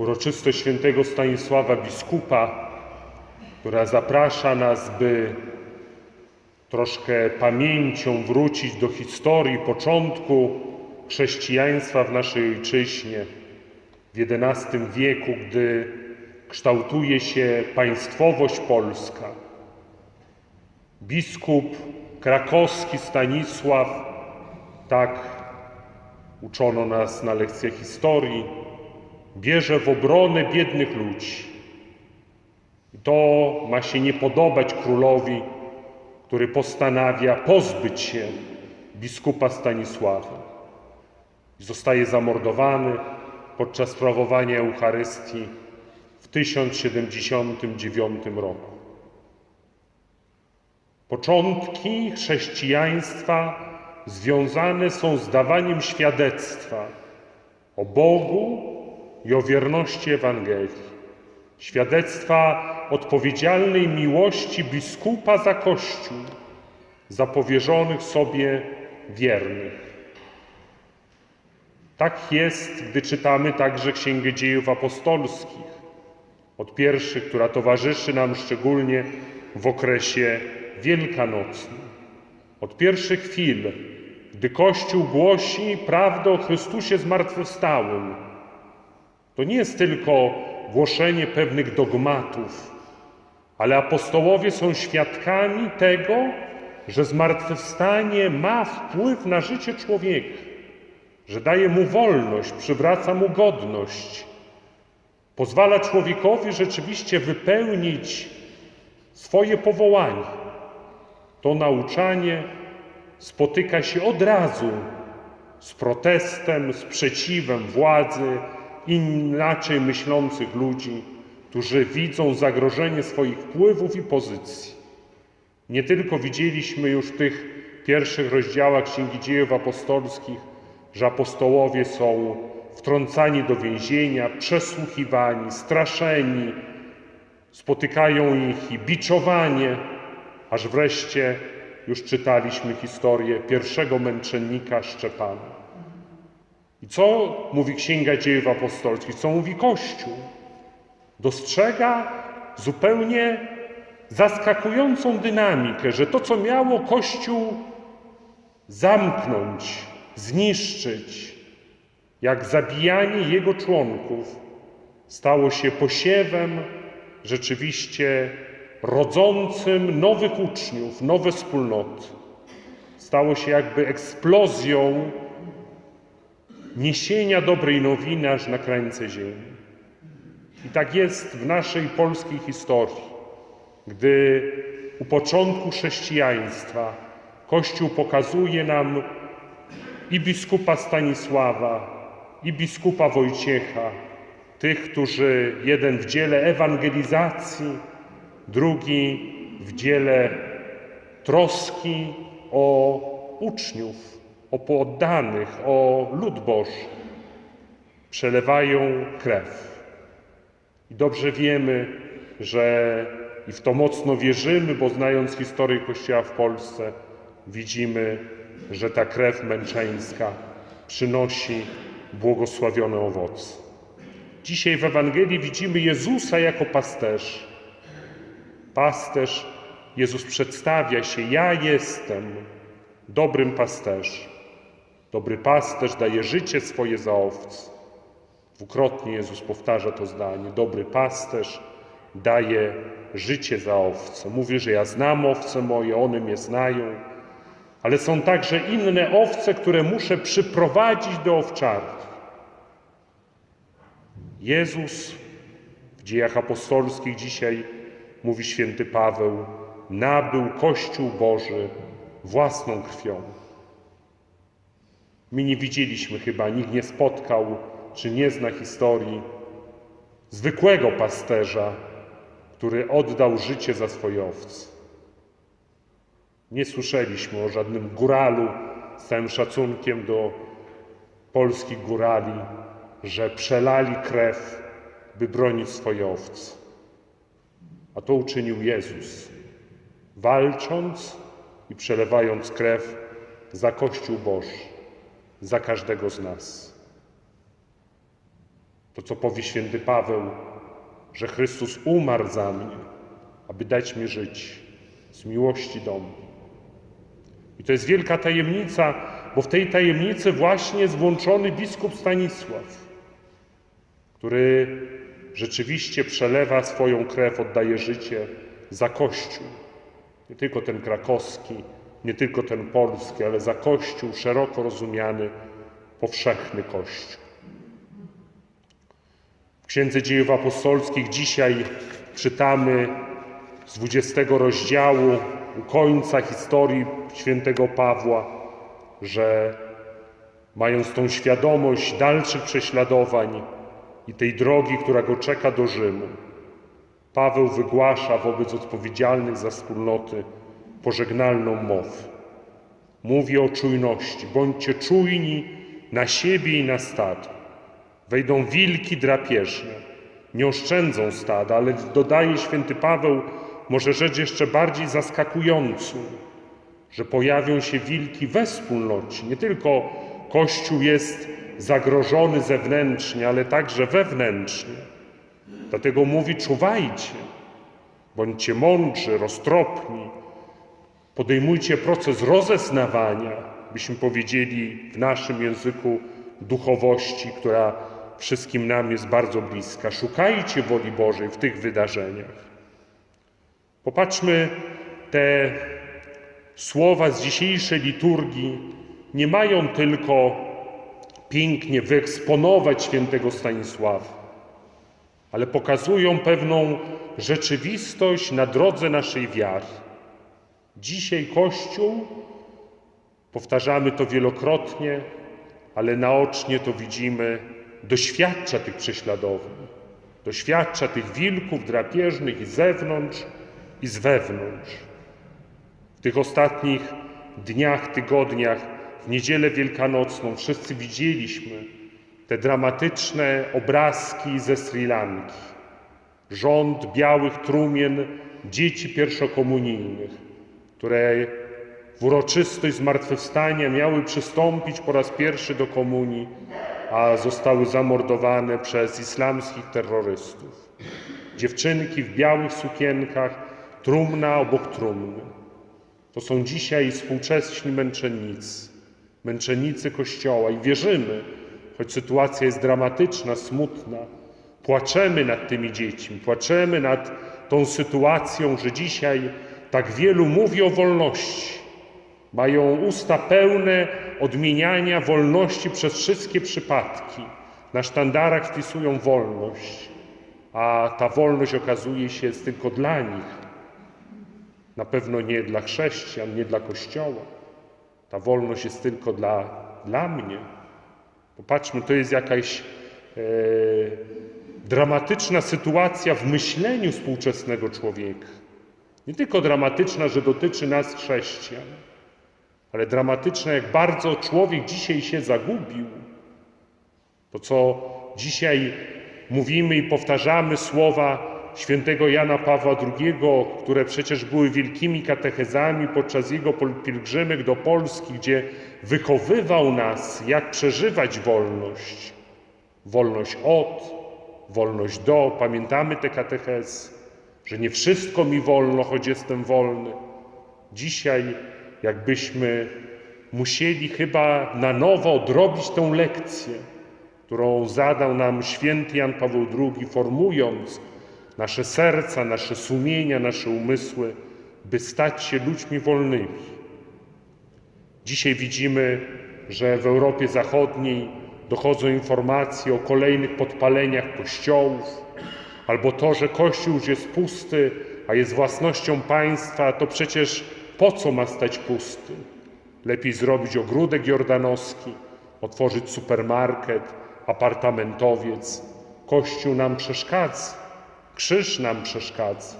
uroczystość świętego Stanisława biskupa, która zaprasza nas, by troszkę pamięcią wrócić do historii początku chrześcijaństwa w naszej ojczyźnie w XI wieku, gdy kształtuje się państwowość polska. Biskup krakowski Stanisław, tak uczono nas na lekcjach historii, bierze w obronę biednych ludzi. To ma się nie podobać królowi, który postanawia pozbyć się biskupa Stanisława. Zostaje zamordowany podczas sprawowania Eucharystii w 1079 roku. Początki chrześcijaństwa związane są z dawaniem świadectwa o Bogu i o wierności Ewangelii. Świadectwa odpowiedzialnej miłości biskupa za Kościół, za powierzonych sobie wiernych. Tak jest, gdy czytamy także Księgę Dziejów Apostolskich, od pierwszych, która towarzyszy nam szczególnie w okresie wielkanocnym. Od pierwszych chwil, gdy Kościół głosi prawdę o Chrystusie zmartwychwstałym, to nie jest tylko głoszenie pewnych dogmatów, ale apostołowie są świadkami tego, że zmartwychwstanie ma wpływ na życie człowieka, że daje mu wolność, przywraca mu godność, pozwala człowiekowi rzeczywiście wypełnić swoje powołanie. To nauczanie spotyka się od razu z protestem, sprzeciwem władzy, inaczej myślących ludzi, którzy widzą zagrożenie swoich wpływów i pozycji. Nie tylko widzieliśmy już w tych pierwszych rozdziałach Księgi Dziejów Apostolskich, że apostołowie są wtrącani do więzienia, przesłuchiwani, straszeni, spotykają ich i biczowanie, aż wreszcie już czytaliśmy historię pierwszego męczennika Szczepana. I co mówi Księga Dziejów Apostolskich, co mówi Kościół? Dostrzega zupełnie zaskakującą dynamikę, że to, co miało Kościół zamknąć, zniszczyć, jak zabijanie jego członków, stało się posiewem rzeczywiście rodzącym nowych uczniów, nowe wspólnoty. Stało się jakby eksplozją niesienia dobrej nowiny aż na krańce ziemi. I tak jest w naszej polskiej historii, gdy u początku chrześcijaństwa Kościół pokazuje nam i biskupa Stanisława, i biskupa Wojciecha, tych, którzy jeden w dziele ewangelizacji, drugi w dziele troski o uczniów, o poddanych, o lud Boży. Przelewają krew. I dobrze wiemy, że i w to mocno wierzymy, bo znając historię Kościoła w Polsce, widzimy, że ta krew męczeńska przynosi błogosławione owoce. Dzisiaj w Ewangelii widzimy Jezusa jako pasterza. Pasterz, Jezus przedstawia się: Ja jestem dobrym pasterzem. Dobry pasterz daje życie swoje za owce. Dwukrotnie Jezus powtarza to zdanie. Dobry pasterz daje życie za owce. Mówi, że ja znam owce moje, one mnie znają, ale są także inne owce, które muszę przyprowadzić do owczarni. Jezus w dziejach apostolskich dzisiaj, mówi święty Paweł, nabył Kościół Boży własną krwią. My nie widzieliśmy chyba, nikt nie spotkał czy nie zna historii zwykłego pasterza, który oddał życie za swoje owce. Nie słyszeliśmy o żadnym góralu, z całym szacunkiem do polskich górali, że przelali krew, by bronić swoje owce. A to uczynił Jezus, walcząc i przelewając krew za Kościół Boży, za każdego z nas. To, co powie święty Paweł, że Chrystus umarł za mnie, aby dać mi żyć z miłości do mnie. I to jest wielka tajemnica, bo w tej tajemnicy właśnie jest włączony biskup Stanisław, który rzeczywiście przelewa swoją krew, oddaje życie za Kościół. Nie tylko ten krakowski, nie tylko ten polski, ale za Kościół szeroko rozumiany, powszechny Kościół. W Księdze Dziejów Apostolskich dzisiaj czytamy z 20 rozdziału u końca historii świętego Pawła, że mając tą świadomość dalszych prześladowań i tej drogi, która go czeka do Rzymu, Paweł wygłasza wobec odpowiedzialnych za wspólnoty pożegnalną mowę. Mówi o czujności. Bądźcie czujni na siebie i na stado. Wejdą wilki drapieżne, nie oszczędzą stada, ale dodaje święty Paweł, może rzecz jeszcze bardziej zaskakującą, że pojawią się wilki we wspólnocie. Nie tylko Kościół jest zagrożony zewnętrznie, ale także wewnętrznie. Dlatego mówi: czuwajcie, bądźcie mądrzy, roztropni, podejmujcie proces rozeznawania, byśmy powiedzieli w naszym języku duchowości, która wszystkim nam jest bardzo bliska. Szukajcie woli Bożej w tych wydarzeniach. Popatrzmy, te słowa z dzisiejszej liturgii nie mają tylko pięknie wyeksponować świętego Stanisława, ale pokazują pewną rzeczywistość na drodze naszej wiary. Dzisiaj Kościół, powtarzamy to wielokrotnie, ale naocznie to widzimy, doświadcza tych prześladowań, doświadcza tych wilków drapieżnych i z zewnątrz, i z wewnątrz. W tych ostatnich dniach, tygodniach, w niedzielę wielkanocną wszyscy widzieliśmy te dramatyczne obrazki ze Sri Lanki. Rząd białych trumien dzieci pierwszokomunijnych, które w uroczystość zmartwychwstania miały przystąpić po raz pierwszy do komunii, a zostały zamordowane przez islamskich terrorystów. Dziewczynki w białych sukienkach, trumna obok trumny. To są dzisiaj współcześni męczennicy, męczennicy Kościoła i wierzymy, choć sytuacja jest dramatyczna, smutna, płaczemy nad tymi dziećmi, płaczemy nad tą sytuacją, że dzisiaj tak wielu mówi o wolności. Mają usta pełne odmieniania wolności przez wszystkie przypadki. Na sztandarach wpisują wolność, a ta wolność okazuje się jest tylko dla nich. Na pewno nie dla chrześcijan, nie dla Kościoła. Ta wolność jest tylko dla, dla mnie. Popatrzmy, to jest jakaś e, dramatyczna sytuacja w myśleniu współczesnego człowieka. Nie tylko dramatyczna, że dotyczy nas chrześcijan, ale dramatyczna, jak bardzo człowiek dzisiaj się zagubił. To, co dzisiaj mówimy i powtarzamy słowa świętego Jana Pawła II, które przecież były wielkimi katechezami podczas jego pielgrzymek do Polski, gdzie wychowywał nas, jak przeżywać wolność. Wolność od, wolność do. Pamiętamy te katechezy, że nie wszystko mi wolno, choć jestem wolny. Dzisiaj, jakbyśmy musieli chyba na nowo odrobić tę lekcję, którą zadał nam święty Jan Paweł II, formując nasze serca, nasze sumienia, nasze umysły, by stać się ludźmi wolnymi. Dzisiaj widzimy, że w Europie Zachodniej dochodzą informacje o kolejnych podpaleniach kościołów, albo to, że kościół już jest pusty, a jest własnością państwa, to przecież po co ma stać pusty? Lepiej zrobić ogródek jordanowski, otworzyć supermarket, apartamentowiec. Kościół nam przeszkadza. Krzyż nam przeszkadza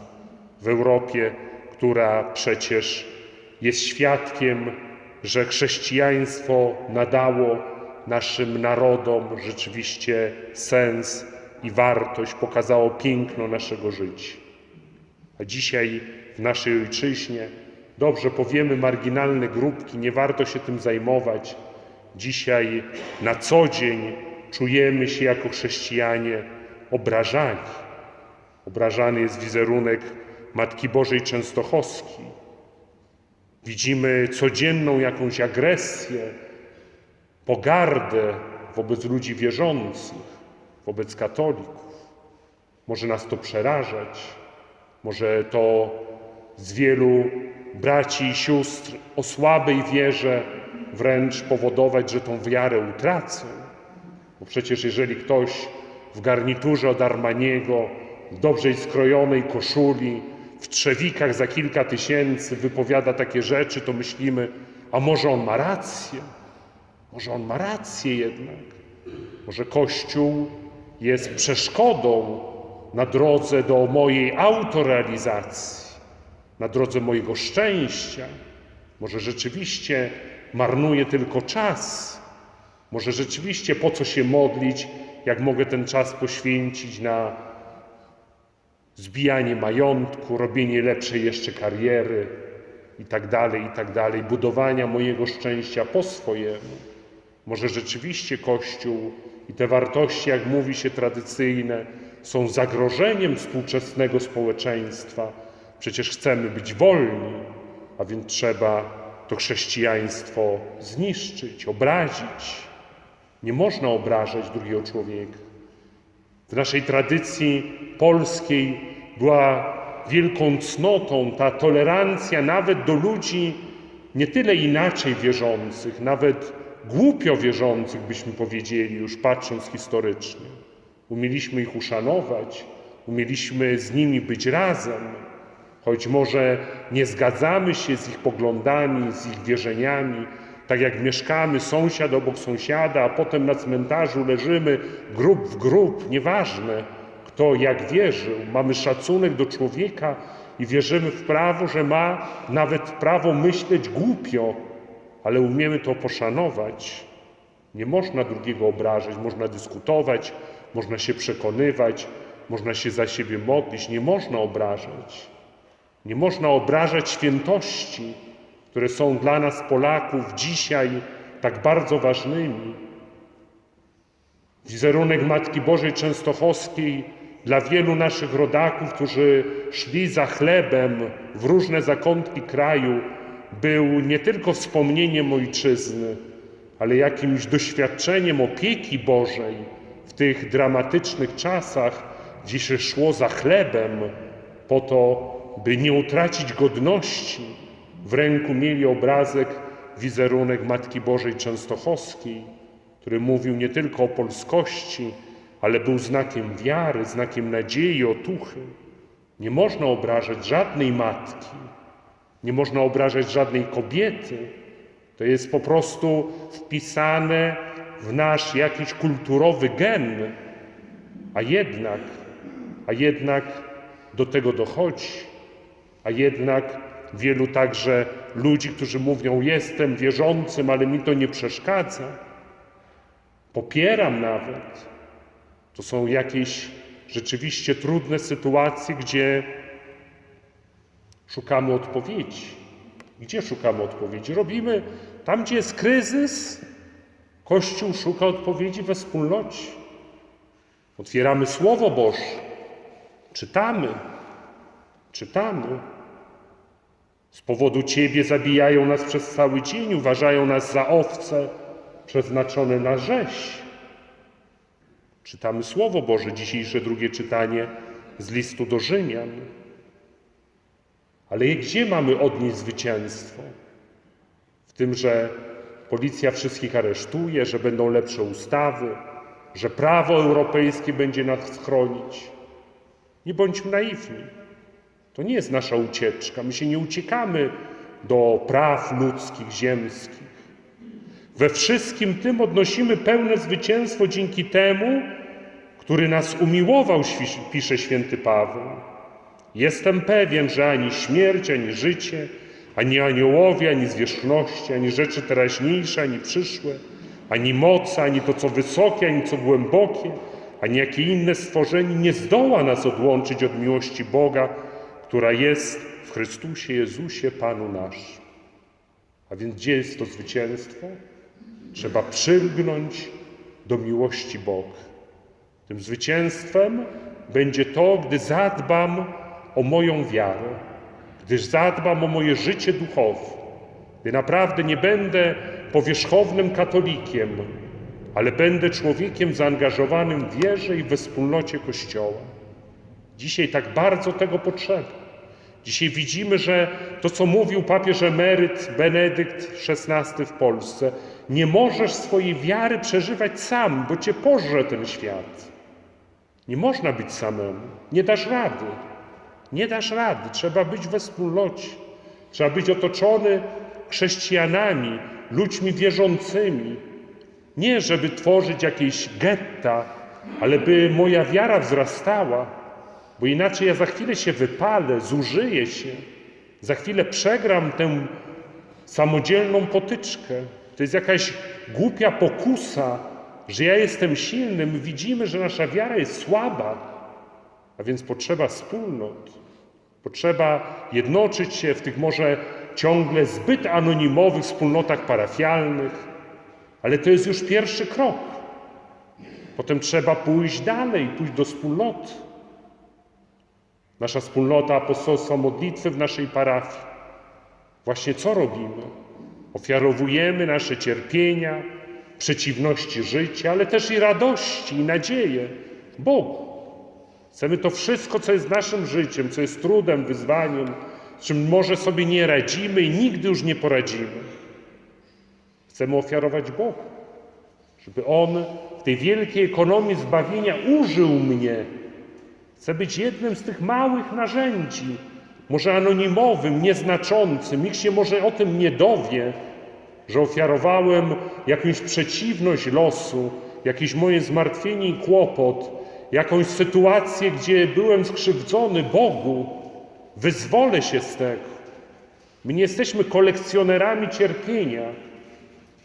w Europie, która przecież jest świadkiem, że chrześcijaństwo nadało naszym narodom rzeczywiście sens i wartość, pokazało piękno naszego życia. A dzisiaj w naszej ojczyźnie, dobrze powiemy, marginalne grupki, nie warto się tym zajmować. Dzisiaj na co dzień czujemy się jako chrześcijanie obrażani. Obrażany jest wizerunek Matki Bożej Częstochowskiej. Widzimy codzienną jakąś agresję, pogardę wobec ludzi wierzących, wobec katolików. Może nas to przerażać, może to z wielu braci i sióstr o słabej wierze wręcz powodować, że tą wiarę utracą. Bo przecież jeżeli ktoś w garniturze od Armaniego, w dobrze skrojonej koszuli, w trzewikach za kilka tysięcy wypowiada takie rzeczy, to myślimy, a może on ma rację? Może on ma rację jednak? Może Kościół jest przeszkodą na drodze do mojej autorealizacji, na drodze mojego szczęścia? Może rzeczywiście marnuje tylko czas? Może rzeczywiście po co się modlić, jak mogę ten czas poświęcić na zbijanie majątku, robienie lepszej jeszcze kariery i tak dalej, i tak budowania mojego szczęścia po swojemu. Może rzeczywiście Kościół i te wartości, jak mówi się tradycyjne, są zagrożeniem współczesnego społeczeństwa. Przecież chcemy być wolni, a więc trzeba to chrześcijaństwo zniszczyć, obrazić. Nie można obrażać drugiego człowieka. W naszej tradycji polskiej była wielką cnotą ta tolerancja nawet do ludzi nie tyle inaczej wierzących, nawet głupio wierzących, byśmy powiedzieli, już patrząc historycznie. Umieliśmy ich uszanować, umieliśmy z nimi być razem, choć może nie zgadzamy się z ich poglądami, z ich wierzeniami, tak jak mieszkamy sąsiad obok sąsiada, a potem na cmentarzu leżymy grób w grób, nieważne kto jak wierzył. Mamy szacunek do człowieka i wierzymy w prawo, że ma nawet prawo myśleć głupio, ale umiemy to poszanować. Nie można drugiego obrażać, można dyskutować, można się przekonywać, można się za siebie modlić, nie można obrażać. Nie można obrażać świętości, które są dla nas, Polaków, dzisiaj tak bardzo ważnymi. Wizerunek Matki Bożej Częstochowskiej dla wielu naszych rodaków, którzy szli za chlebem w różne zakątki kraju, był nie tylko wspomnieniem ojczyzny, ale jakimś doświadczeniem opieki Bożej w tych dramatycznych czasach, gdzie się szło za chlebem po to, by nie utracić godności. W ręku mieli obrazek, wizerunek Matki Bożej Częstochowskiej, który mówił nie tylko o polskości, ale był znakiem wiary, znakiem nadziei, otuchy. Nie można obrażać żadnej matki, nie można obrażać żadnej kobiety. To jest po prostu wpisane w nasz jakiś kulturowy gen, a jednak, a jednak do tego dochodzi. A jednak wielu także ludzi, którzy mówią: Jestem wierzącym, ale mi to nie przeszkadza. Popieram nawet. To są jakieś rzeczywiście trudne sytuacje, gdzie szukamy odpowiedzi. Gdzie szukamy odpowiedzi? Robimy tam, gdzie jest kryzys, Kościół szuka odpowiedzi we wspólnocie. Otwieramy Słowo Boże, czytamy, czytamy. Z powodu Ciebie zabijają nas przez cały dzień, uważają nas za owce przeznaczone na rzeź. Czytamy Słowo Boże, dzisiejsze drugie czytanie z listu do Rzymian. Ale gdzie mamy odnieść zwycięstwo? W tym, że policja wszystkich aresztuje, że będą lepsze ustawy, że prawo europejskie będzie nas chronić. Nie bądźmy naiwni. To nie jest nasza ucieczka. My się nie uciekamy do praw ludzkich, ziemskich. We wszystkim tym odnosimy pełne zwycięstwo dzięki temu, który nas umiłował, pisze święty Paweł. Jestem pewien, że ani śmierć, ani życie, ani aniołowie, ani zwierzchności, ani rzeczy teraźniejsze, ani przyszłe, ani moce, ani to, co wysokie, ani co głębokie, ani jakie inne stworzenie nie zdoła nas odłączyć od miłości Boga, która jest w Chrystusie Jezusie, Panu naszym. A więc gdzie jest to zwycięstwo? Trzeba przylgnąć do miłości Boga. Tym zwycięstwem będzie to, gdy zadbam o moją wiarę, gdy zadbam o moje życie duchowe, gdy naprawdę nie będę powierzchownym katolikiem, ale będę człowiekiem zaangażowanym w wierze i we wspólnocie Kościoła. Dzisiaj tak bardzo tego potrzeba. Dzisiaj widzimy, że to, co mówił papież emeryt Benedykt XVI w Polsce, nie możesz swojej wiary przeżywać sam, bo cię pożre ten świat. Nie można być samemu. Nie dasz rady. Nie dasz rady. Trzeba być we wspólnocie. Trzeba być otoczony chrześcijanami, ludźmi wierzącymi. Nie, żeby tworzyć jakieś getta, ale by moja wiara wzrastała, bo inaczej ja za chwilę się wypalę, zużyję się, za chwilę przegram tę samodzielną potyczkę. To jest jakaś głupia pokusa, że ja jestem silny. My widzimy, że nasza wiara jest słaba, a więc potrzeba wspólnot. Potrzeba jednoczyć się w tych może ciągle zbyt anonimowych wspólnotach parafialnych, ale to jest już pierwszy krok. Potem trzeba pójść dalej, pójść do wspólnoty. Nasza wspólnota apostolstwa modlitwy w naszej parafii. Właśnie co robimy? Ofiarowujemy nasze cierpienia, przeciwności życia, ale też i radości i nadzieję Bogu. Chcemy to wszystko, co jest naszym życiem, co jest trudem, wyzwaniem, z czym może sobie nie radzimy i nigdy już nie poradzimy. Chcemy ofiarować Bogu, żeby On w tej wielkiej ekonomii zbawienia użył mnie. Chcę być jednym z tych małych narzędzi, może anonimowym, nieznaczącym. Nikt się może o tym nie dowie, że ofiarowałem jakąś przeciwność losu, jakieś moje zmartwienie i kłopot, jakąś sytuację, gdzie byłem skrzywdzony Bogu. Wyzwolę się z tego. My nie jesteśmy kolekcjonerami cierpienia,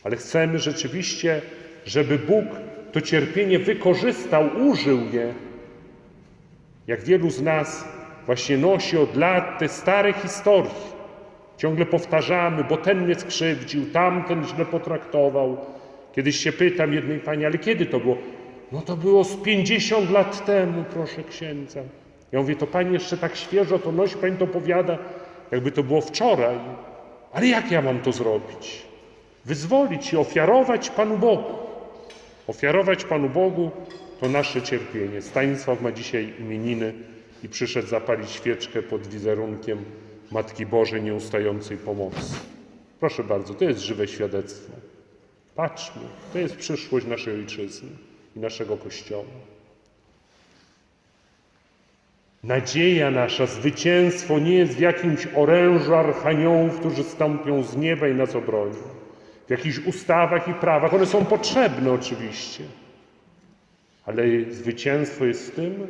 ale chcemy rzeczywiście, żeby Bóg to cierpienie wykorzystał, użył je. Jak wielu z nas właśnie nosi od lat te stare historie. Ciągle powtarzamy, bo ten mnie skrzywdził, tamten źle potraktował. Kiedyś się pytam jednej pani, ale kiedy to było? No to było z 50 lat temu, proszę księdza. Ja mówię, to pani jeszcze tak świeżo to nosi, pani to powiada, jakby to było wczoraj. Ale jak ja mam to zrobić? Wyzwolić się, ofiarować Panu Bogu. Ofiarować Panu Bogu to nasze cierpienie. Stanisław ma dzisiaj imieniny i przyszedł zapalić świeczkę pod wizerunkiem Matki Bożej Nieustającej Pomocy. Proszę bardzo, to jest żywe świadectwo. Patrzmy, to jest przyszłość naszej ojczyzny i naszego Kościoła. Nadzieja nasza, zwycięstwo nie jest w jakimś orężu archaniołów, którzy stąpią z nieba i nas obronią. W jakichś ustawach i prawach. One są potrzebne oczywiście. Ale zwycięstwo jest w tym,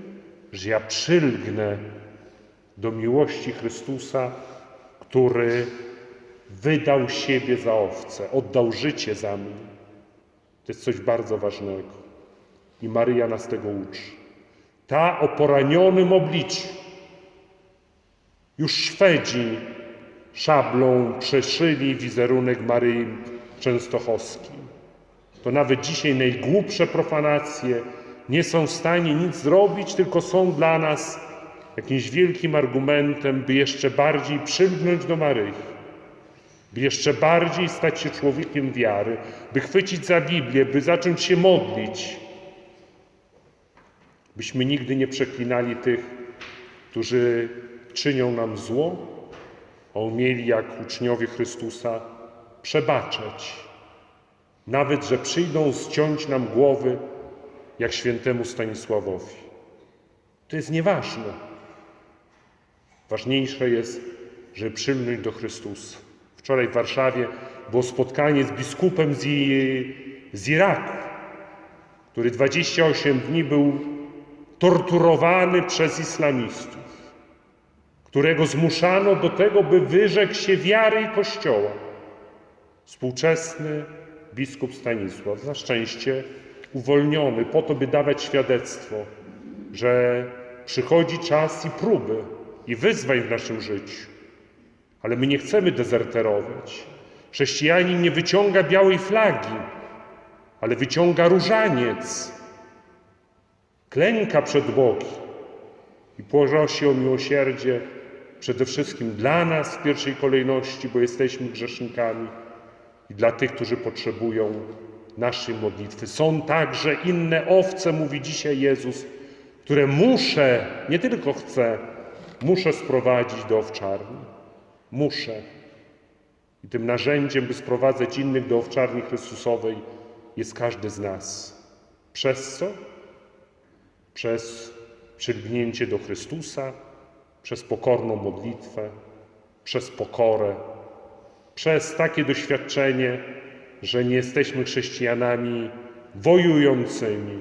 że ja przylgnę do miłości Chrystusa, który wydał siebie za owce, oddał życie za mnie. To jest coś bardzo ważnego. I Maryja nas tego uczy. Ta o poranionym obliczu. Już Szwedzi szablą przeszyli wizerunek Maryi Częstochowskiej. To nawet dzisiaj najgłupsze profanacje nie są w stanie nic zrobić, tylko są dla nas jakimś wielkim argumentem, by jeszcze bardziej przylgnąć do Maryi, by jeszcze bardziej stać się człowiekiem wiary, by chwycić za Biblię, by zacząć się modlić, byśmy nigdy nie przeklinali tych, którzy czynią nam zło, a umieli jak uczniowie Chrystusa przebaczać, nawet że przyjdą zciąć nam głowy, jak świętemu Stanisławowi. To jest nieważne. Ważniejsze jest, żeby przylgnąć do Chrystusa. Wczoraj w Warszawie było spotkanie z biskupem z, z Iraku, który 28 dni był torturowany przez islamistów, którego zmuszano do tego, by wyrzekł się wiary i Kościoła. Współczesny biskup Stanisław, na szczęście uwolniony po to, by dawać świadectwo, że przychodzi czas i próby, i wyzwań w naszym życiu. Ale my nie chcemy dezerterować. Chrześcijanin nie wyciąga białej flagi, ale wyciąga różaniec, klęka przed Bogiem i prosi o miłosierdzie przede wszystkim dla nas w pierwszej kolejności, bo jesteśmy grzesznikami i dla tych, którzy potrzebują naszej modlitwy. Są także inne owce, mówi dzisiaj Jezus, które muszę, nie tylko chcę, muszę sprowadzić do owczarni. Muszę. I tym narzędziem, by sprowadzać innych do owczarni Chrystusowej, jest każdy z nas. Przez co? Przez przylgnięcie do Chrystusa, przez pokorną modlitwę, przez pokorę, przez takie doświadczenie, że nie jesteśmy chrześcijanami wojującymi,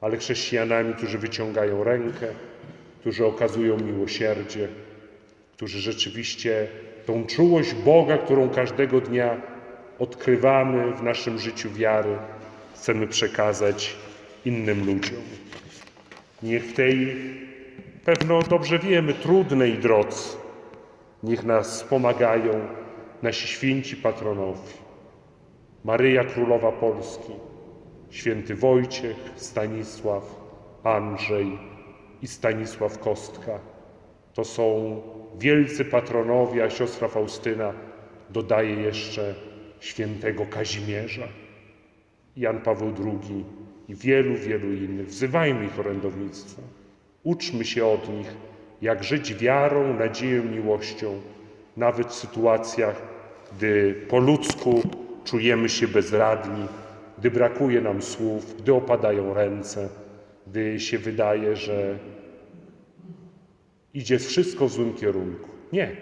ale chrześcijanami, którzy wyciągają rękę, którzy okazują miłosierdzie, którzy rzeczywiście tą czułość Boga, którą każdego dnia odkrywamy w naszym życiu wiary, chcemy przekazać innym ludziom. Niech w tej, pewno dobrze wiemy, trudnej drodze, niech nas pomagają nasi święci patronowie. Maryja Królowa Polski, święty Wojciech, Stanisław, Andrzej i Stanisław Kostka. To są wielcy patronowie, a siostra Faustyna dodaje jeszcze świętego Kazimierza, Jan Paweł II i wielu, wielu innych. Wzywajmy ich orędownictwa. Uczmy się od nich, jak żyć wiarą, nadzieją, miłością, nawet w sytuacjach, gdy po ludzku czujemy się bezradni, gdy brakuje nam słów, gdy opadają ręce, gdy się wydaje, że idzie wszystko w złym kierunku. Nie.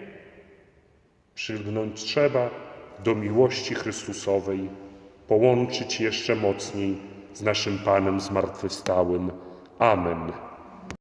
Przylgnąć trzeba do miłości Chrystusowej, połączyć jeszcze mocniej z naszym Panem zmartwychwstałym. Amen.